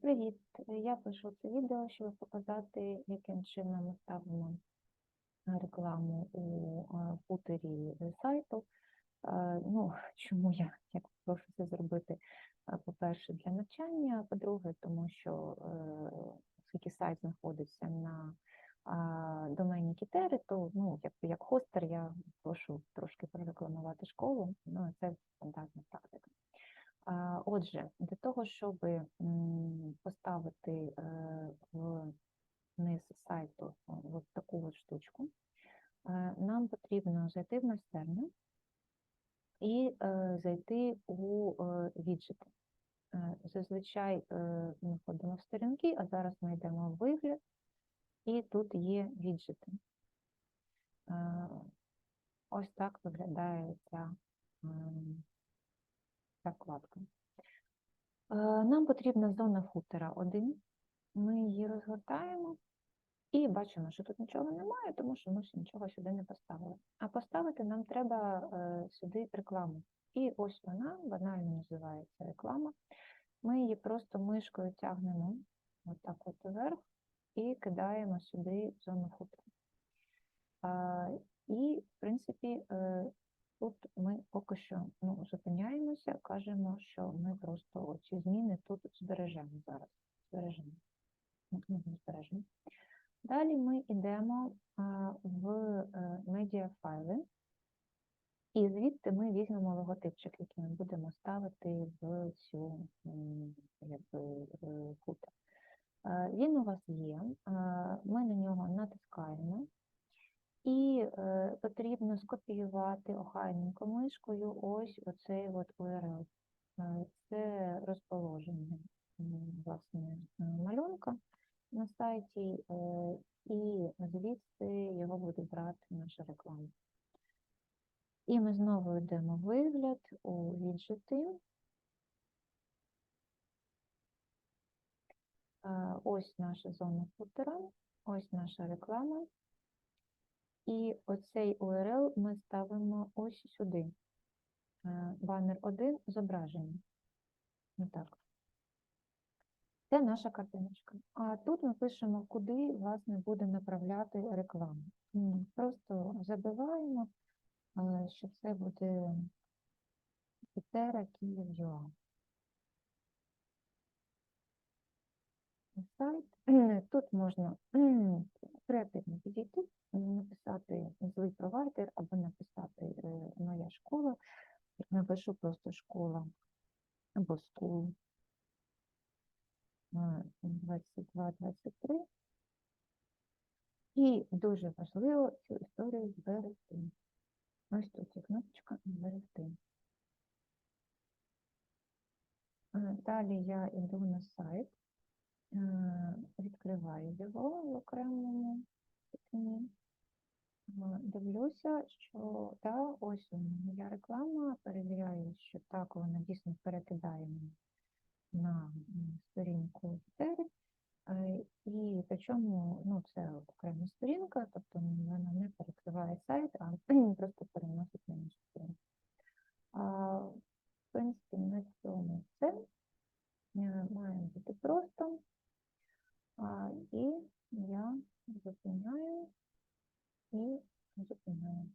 Привіт! Я пишу це відео, щоб показати, яким чином ми ставимо е, рекламу у футері е, сайту. Е, Ну, чому я як прошу це зробити? По-перше, для навчання, а по-друге, тому що оскільки сайт знаходиться на домені Кітери, то ну, як, як хостер я прошу трошки прорекламувати школу, ну, це стандартна практика. Отже, для того, щоб поставити е, вниз сайту о, от таку от штучку, е, нам потрібно зайти в майстерню і е, зайти у віджити. Зазвичай ми ходимо в сторінки, а зараз ми йдемо в вигляд, і тут є віджити. Ось так виглядає ця м, ця вкладка. Нам потрібна зона футера 1. Ми її розгортаємо і бачимо, що тут нічого немає, тому що ми ще нічого сюди не поставили. А поставити нам треба е, сюди рекламу. І ось вона банально називається реклама. Ми її просто мишкою тягнемо отак от вверх і кидаємо сюди зону футера. А, І, в принципі, е, Тут ми поки що ну, зупиняємося, кажемо, що ми просто ці зміни тут збережемо зараз. Збережемо. Збережемо. Далі ми йдемо в е, медіафайли, і звідти ми візьмемо логотипчик, який ми будемо ставити в цю якби, е, футер. Е, Він у вас є, ми на. Е, потрібно скопіювати охайненько мишкою ось оцей от URL. Е, Це розположення власне е, малюнка на сайті, і звідси його буде брати наша реклама. І ми знову йдемо вигляд у віджити. Ось наша зона футера, ось наша реклама. І оцей URL ми ставимо ось сюди. Е, Банер 1 зображення. Отак. Це наша картиночка. А тут ми пишемо, куди, власне, буде направляти рекламу. Просто забиваємо, е, що це буде Пітера Київ.ua. Сайт. Тут можна креативно підійти, написати злий провайдер або написати е, моя школа. Напишу просто школа або school 22-23. І дуже важливо цю історію зберегти. Ось тут є кнопочка зберегти. Е, Далі я йду на сайт, е, відкриваю його в окремому вікні. Е, Дивлюся, що да, ось вона, моя реклама, перевіряю, що так вона дійсно перекидає мене на сторінку Тері. І причому ну, це окрема сторінка, тобто вона не перекриває сайт, а просто переносить на іншу сторінку. А, В принципі, на цьому все. Е, Має бути просто. А, І Amen